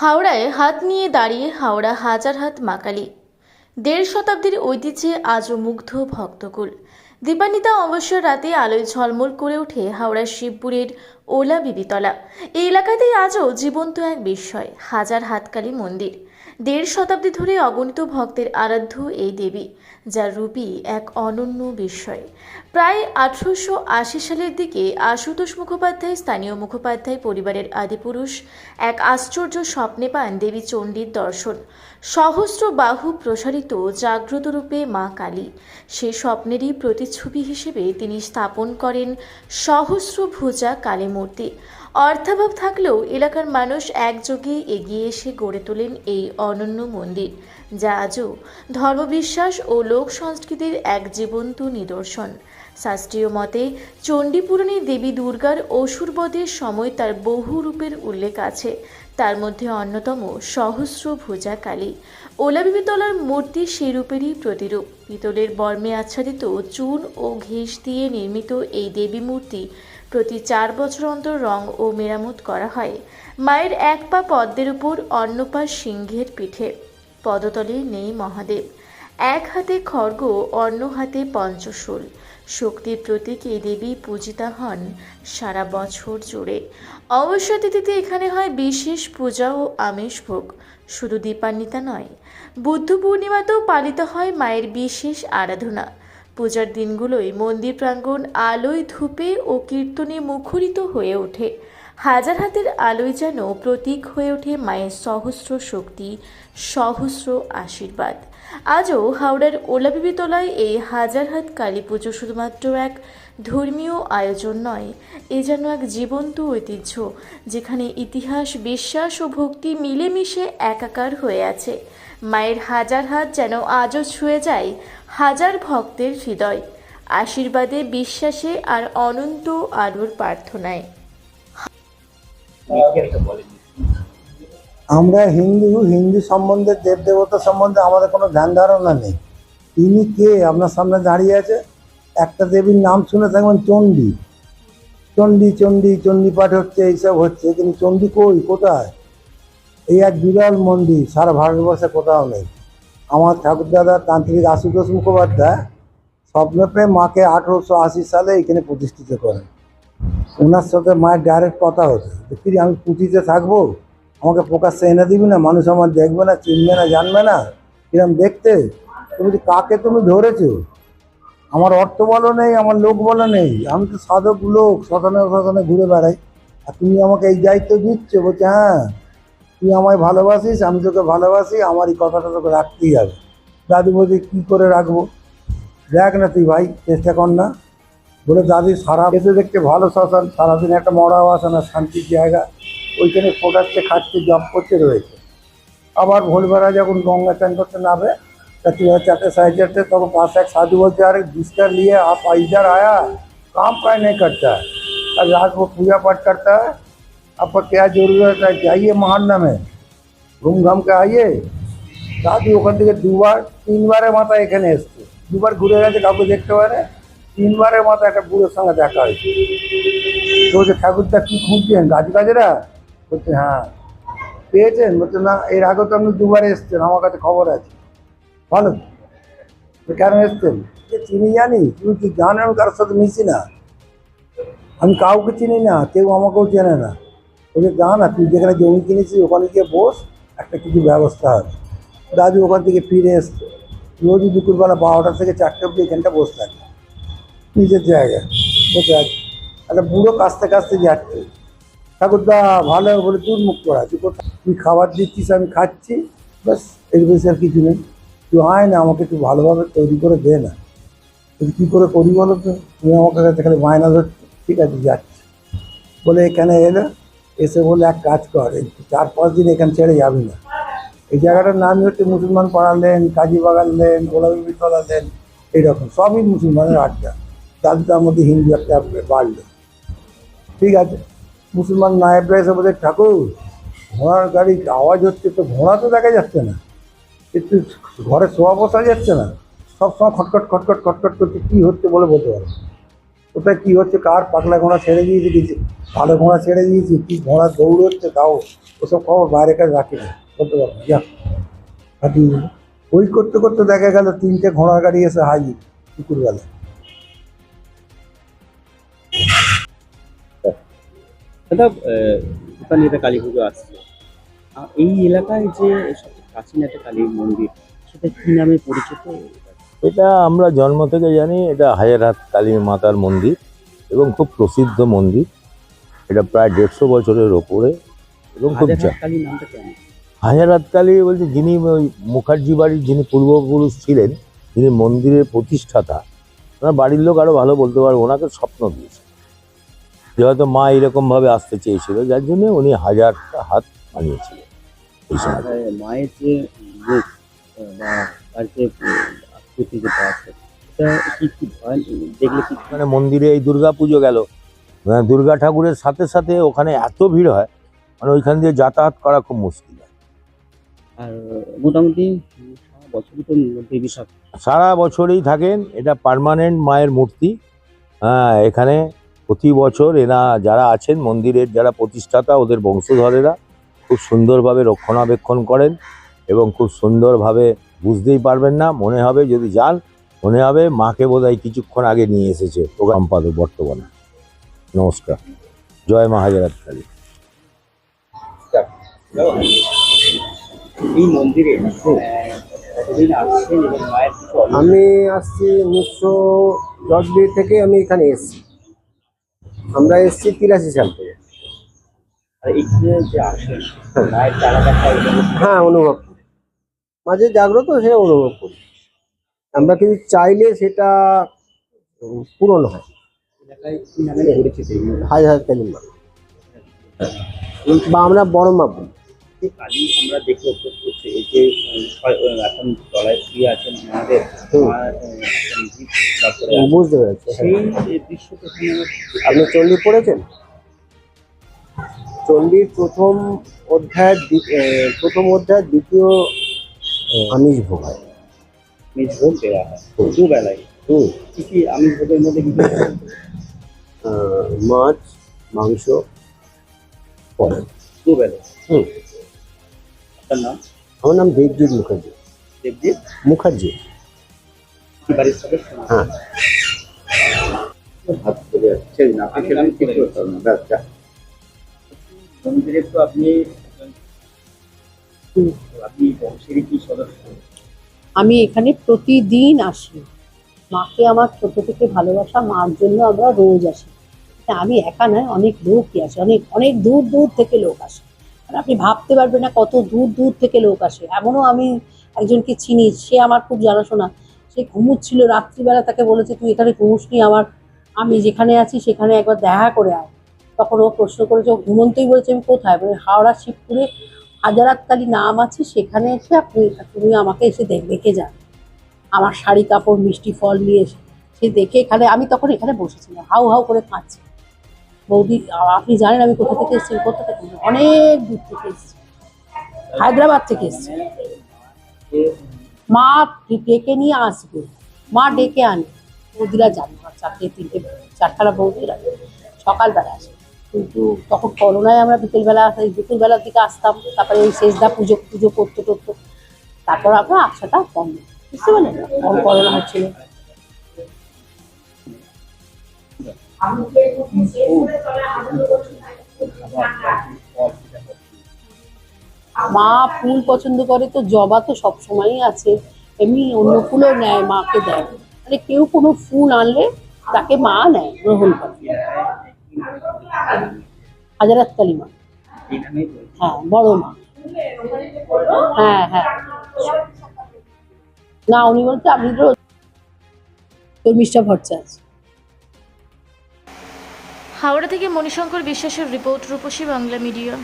হাওড়ায় হাত নিয়ে দাঁড়িয়ে হাওড়া হাজার হাত মাকালি। দেড় শতাব্দীর ঐতিহ্যে আজও মুগ্ধ ভক্তকুল। দীপানিতা অবশ্য রাতে আলোয় ঝলমল করে ওঠে হাওড়ার শিবপুরের ওলা বিবিতলা। এই এলাকাতেই আজও জীবন্ত এক বিস্ময়, হাজার হাতকালী মন্দির। দেড় শতাব্দী ধরে অগণিত ভক্তের আরাধ্য এই দেবী, যার রূপই এক অনন্য বিস্ময়। প্রায় আঠারোশো আশি সালের দিকে আশুতোষ মুখোপাধ্যায়, স্থানীয় মুখোপাধ্যায় পরিবারের আদিপুরুষ, এক আশ্চর্য স্বপ্নে পান দেবী চণ্ডীর দর্শন। সহস্র বাহু প্রসারিত জাগ্রত রূপে মা কালী। সেই স্বপ্নেরই প্রতিচ্ছবি হিসেবে তিনি স্থাপন করেন সহস্র ভুজা কালী মূর্তি। অর্থাভাব থাকলেও এলাকার মানুষ একযোগে এগিয়ে এসে গড়ে তোলেন এই অনন্য মন্দির, যা আজও ধর্মবিশ্বাস ও লোক সংস্কৃতির এক জীবন্ত নিদর্শন। শাস্ত্রীয় মতে, চণ্ডীপুরণী দেবী দুর্গার অসুরবধের সময় তার বহু রূপের উল্লেখ আছে। তার মধ্যে অন্যতম সহস্র ভোজা কালী। ওলাবিবিতলার মূর্তি সেই রূপেরই প্রতিরূপ। পিতলের বর্মে আচ্ছাদিত চুন ও ঘেঁষ দিয়ে নির্মিত এই দেবী মূর্তি প্রতি চার বছর অন্তর রং ও মেরামত করা হয়। মায়ের এক পা পদ্মের উপর, অন্য পা সিংহের পিঠে। পদতলে নেই মহাদেব। এক হাতে খড়গ, অন্য হাতে পঞ্চশূল। শক্তির প্রতীক এই দেবী পূজিতা হন সারা বছর জুড়ে। অবসর তিথিতে এখানে হয় বিশেষ পূজা ও আমিষ ভোগ। শুধু দীপান্বিতা নয়, বুদ্ধ পূর্ণিমাতেও পালিত হয় মায়ের বিশেষ আরাধনা। পূজার দিনগুলোই মন্দির প্রাঙ্গণ আলোয় ধূপে ও কীর্তনে মুখরিত হয়ে ওঠে। হাজার হাতের আলোয় যেন প্রতীক হয়ে ওঠে মায়ের সহস্র শক্তি, সহস্র আশীর্বাদ। আজও হাওড়ার ওলাবিবিতলায় এই হাজার হাত কালী পুজো শুধুমাত্র এক ধর্মীয় আয়োজন নয়, এ যেন এক জীবন্ত ঐতিহ্য, যেখানে ইতিহাস, বিশ্বাস ও ভক্তি মিলেমিশে একাকার হয়ে আছে। মায়ের হাজার হাত যেন আজও ছুঁয়ে যায় হাজার ভক্তের হৃদয়। আশীর্বাদে, বিশ্বাসে আর অনন্ত আলোর প্রার্থনায়। আমরা হিন্দু হিন্দু সম্বন্ধে দেব দেবতা সম্বন্ধে আমাদের কোনো ধ্যান ধারণা নেই। তিনি কে? আপনার সামনে দাঁড়িয়ে আছে। একটা দেবীর নাম শুনে থাকবেন চণ্ডী। চণ্ডী চণ্ডী চণ্ডী পাঠ হচ্ছে, এইসব হচ্ছে। কিন্তু চণ্ডী কই? কোথায়? এই এক বিরল মন্দির, সারা ভারতবর্ষে কোথাও নেই। আমার ঠাকুরদাদা তান্ত্রিক আশুতোষ মুখোপাধ্যায় স্বপ্ন পেয়ে মাকে আঠেরোশো আশি সালে এখানে প্রতিষ্ঠিত করেন। ওনার সাথে মায়ের ডাইরেক্ট কথা হতো। কি আমি পুঁথিতে থাকব? আমাকে প্রকাশ্যে এনে দিবি না? মানুষ আমার দেখবে না, চিনবে না, জানবে না? কিরম দেখতে? তুমি যে কাকে তুমি ধরেছো? আমার অর্থ বলো নেই, আমার লোক বলো নেই। আমি তো সাধক লোক শ্মশানে শ্মশানে ঘুরে বেড়াই। আর তুমি আমাকে এই দায়িত্ব দিচ্ছ, বলছে হ্যাঁ তুই আমায় ভালোবাসিস আমি তোকে ভালোবাসি আমার এই কথাটা তোকে রাখতেই হবে দাদু বলছে কী করে রাখবো দেখ না তুই ভাই চেষ্টা কর না বলে দাদি সারা এসে দেখতে ভালো শ্মশান সারাদিন একটা মরাও আসে না শান্তির জায়গা ওইখানে ফোটাচ্ছে খাচ্ছে জব করতে রয়েছে আবার ভোরবেলা যখন গঙ্গা চান করতে নামে তা তুই चाहते साइड चढ़ते तो पास एक साधु बोलते अरे बिस्तर लिए आप इधर आया काम काहे नहीं करता है और रात को पूजा पाठ करता है आपका क्या जरूरत है जाइए महान्ना में ঘুম ঘাম কে আইয়ে দাদি ওখান থেকে দুবার তিনবারের মাথা এখানে এসছে দুবার ঘুরে গেছে কাউকে দেখতে পারে তিনবারের মাথা একটা বুড়োর সঙ্গে দেখা হয়েছে তো বলছে ঠাকুরদা কি খুঁজছেন গাছ গাছেরা বলছে হ্যাঁ পেয়েছেন বলছে না এর আগে তো আপনি দুবার এসছেন আমার কাছে খবর আছে ভালো তো কেন এসছেন যে চিনি জানি তুমি কি জানো আমি কারোর সাথে মিশি না আমি কাউকে চিনি না কেউ আমাকেও চেনে না বলছে যা না, তুই যেখানে জমি কিনেছিস, ওখানে গিয়ে বস, একটা কিছু ব্যবস্থা হবে দাদু ওখান থেকে ফিরে এসছে। রোজই দুপুরবেলা বারোটা থেকে চারটে অব্দি এখানটা বসে থাকে। নিজের জায়গায়। বসে আছে। একটা বুড়ো কাস্তে কাস্তে যাচ্ছে। ঠাকুরদা, ভালো বলে তুই মুখ করা তুই তুই খাবার দিচ্ছিস, আমি খাচ্ছি। ব্যাস, এর বেশি আর কিছু নেই। তুই আয় না, আমাকে একটু ভালোভাবে তৈরি করে দে না। তুই কী করে করি বলো তো? তুমি আমাকে কাছে খালি বায়না ধরছি ঠিক আছে, যাচ্ছি। বলে, এখানে এলো এসে বলে এক কাজ কর চার পাঁচ দিন এখানে ছেড়ে যাবি না। এই জায়গাটার নামই হচ্ছে মুসলমান পাড়া লেন, কাজী বাগান লেন গোলাপি তলা লেন, এইরকম সবই মুসলমানের আড্ডা। তাদের তার মধ্যে হিন্দু একটা বাড়লো। ঠিক আছে, মুসলমান নায়েবরা এসে বলছে ঠাকুর, ঘোড়ার গাড়ি আওয়াজ হচ্ছে তো ঘোড়া তো দেখা যাচ্ছে না। একটু ঘরে শোয়া বসা যাচ্ছে না। সবসময় খটখট খটখট খটখট করছে, কী হচ্ছে বলে বলতে পারো না। কোথায় কি হচ্ছে? কার পাগলা ঘোড়া ছেড়ে দিয়েছে কিছু? ভালো ঘোড়া ছেড়ে দিয়েছি, কি ঘোড়া দৌড়চ্ছে? তাও ওসব খবর বাইরে কাছে রাখি? না বলতে পারব যা। দিল। ওই করতে করতে দেখা গেল, তিনটে ঘোড়ার গাড়ি এসে হাজির দুপুরবেলা। দাদা দোকানে এটা কালী পুজো আসছে? এই এলাকায় যে সবচেয়ে প্রাচীন একটা কালী মন্দির, সেটা কি নামে পরিচিত? এটা আমরা জন্ম থেকে জানি এটা হাজারহাট কালী মাতার মন্দির এবং খুব প্রসিদ্ধ মন্দির। এটা প্রায় দেড়শো বছরের ওপরে এবং খুব হাজারহাট কালী বলতে যিনি ওই মুখার্জি বাড়ির যিনি পূর্বপুরুষ ছিলেন যিনি মন্দিরের প্রতিষ্ঠাতা ওনার বাড়ির লোক আরও ভালো বলতে পারব ওনাকে স্বপ্ন দিয়েছে। যে হয়তো মা এরকমভাবে আসতে চেয়েছিল যার জন্য উনি হাজারটা হাত বানিয়েছিলেন। এই সময়। মায়ের যে বা আছে। এটা কি কি ভয়? দেখলে কি ওখানে মন্দিরে এই দুর্গা পুজো গেল। মানে দুর্গা ঠাকুরের সাথে সাথে ওখানে এত ভিড় হয় মানে ওইখান দিয়ে যাতায়াত করা খুব মুশকিল হয়। আর মোটামুটি সারা বছরই তো দেবী সারা বছরই থাকেন এটা পার্মানেন্ট মায়ের মূর্তি। হ্যাঁ এখানে প্রতি বছর এরা যারা আছেন মন্দিরের যারা প্রতিষ্ঠাতা ওদের বংশধরেরা খুব সুন্দরভাবে রক্ষণাবেক্ষণ করেন। এবং খুব সুন্দরভাবে বুঝতেই পারবেন না মনে হবে যদি যান মনে হবে মাকে বোধহয় কিছুক্ষণ আগে নিয়ে এসেছে প্রোগ্রাম সম্পাদক বর্তমানে। নমস্কার। জয় মা হাজারাত কালী এই মন্দিরে আমি আসছি উনিশশো দশ বিশ থেকে আমি এখানে এসেছি। আমরা এসেছি তিরাশি সাল থেকে। আর এখানে যে আসেন মায়ের চালাটা হ্যাঁ অনুভব। মাঝে জাগ্রত সেটা অনুভব করি। আমরা কিছু চাইলে সেটা পূরণ হয়? হাজার হাজার বা আমরা বড় মা বলি। যে কালী আমরা দেখে অভ্যস্ত হচ্ছে এই যে এখন তলায় শুয়ে আছেন আমাদের। বুঝতে পেরেছি। সেই দৃশ্যটা আপনি চণ্ডী পড়েছেন? চণ্ডীর প্রথম অধ্যায় প্রথম অধ্যায় দ্বিতীয় আমিষ ভোগ হয় আমিষ ভোগ দেওয়া হয়। দু হুম। কি কি আমিষ ভোগের মধ্যে কি মাছ মাংস পড়ে দু বেলায় হুম। আপনার নাম? আমার নাম দেবজিৎ মুখার্জি। দেবজিৎ? মুখার্জি। বাড়ির সদস্য? হ্যাঁ। হাত যাচ্ছে না আপনি কিছু যা। মন্দিরে তো আপনি আমি এখানে প্রতিদিন আসি। মাকে আমার ছোট থেকে ভালোবাসা, মার জন্য আমরা রোজ আসি। আমি একা নয়, অনেক লোকই আসে, অনেক অনেক দূর দূর থেকে লোক আসে। আর আপনি ভাবতে পারবেন না কত দূর দূর থেকে লোক আসে। এমনও আমি একজনকে চিনি, সে আমার খুব জানাশোনা। সে ঘুমুচ্ছিল, রাত্রিবেলা তাকে বলেছে, তুই এখানে ঘুমুসনি আমার, আমি যেখানে আছি সেখানে একবার দেখা করে আয়। তখন ও প্রশ্ন করেছে, ও ঘুমন্তই বলেছে, আমি কোথায়? বলে, হাওড়া, শিবপুরে হাজারাতকালী নাম আছে, সেখানে এসে আপনি, তুমি আমাকে এসে দেখ- যান। আমার শাড়ি, কাপড়, মিষ্টি, ফল নিয়ে এসে, সে দেখে এখানে, আমি তখন এখানে বসেছিলাম, হাউ হাউ করে কাঁদছি। বৌদি আপনি জানেন আমি কোথা থেকে এসেছি কোথা থেকে অনেক দূর থেকে এসেছি। হায়দ্রাবাদ থেকে এসেছি। মা ডেকে নিয়ে আসবে, মা ডেকে আনে। বৌদিরা জানে চারটে, তিনটে, চারখানা বৌদিরা। সকালবেলা আসে কিন্তু তখন করোনায় আমরা বিকেলবেলা বিকেলবেলার দিকে আসতাম, তারপরে এই শেষদা পুজো পুজো করতে করতে। তারপর আমরা আসাটা কম বুঝতে পারলেন? কম করোনা হচ্ছিল। মা ফুল পছন্দ করে তো, জবা তো সবসময়ই আছে। এমনি অন্য ফুলও নেয়, মাকে দেয়। মানে কেউ কোনো ফুল আনলে তাকে মা নেয়, গ্রহণ করে। হাজারাত কালী মা এখানেই রয়েছে। হ্যাঁ বড় মা। হ্যাঁ হ্যাঁ। না, উনি বলতে আপনি তো হাওড়া থেকে মণিশঙ্কর বিশ্বাসের রিপোর্ট রূপসী বাংলা মিডিয়া।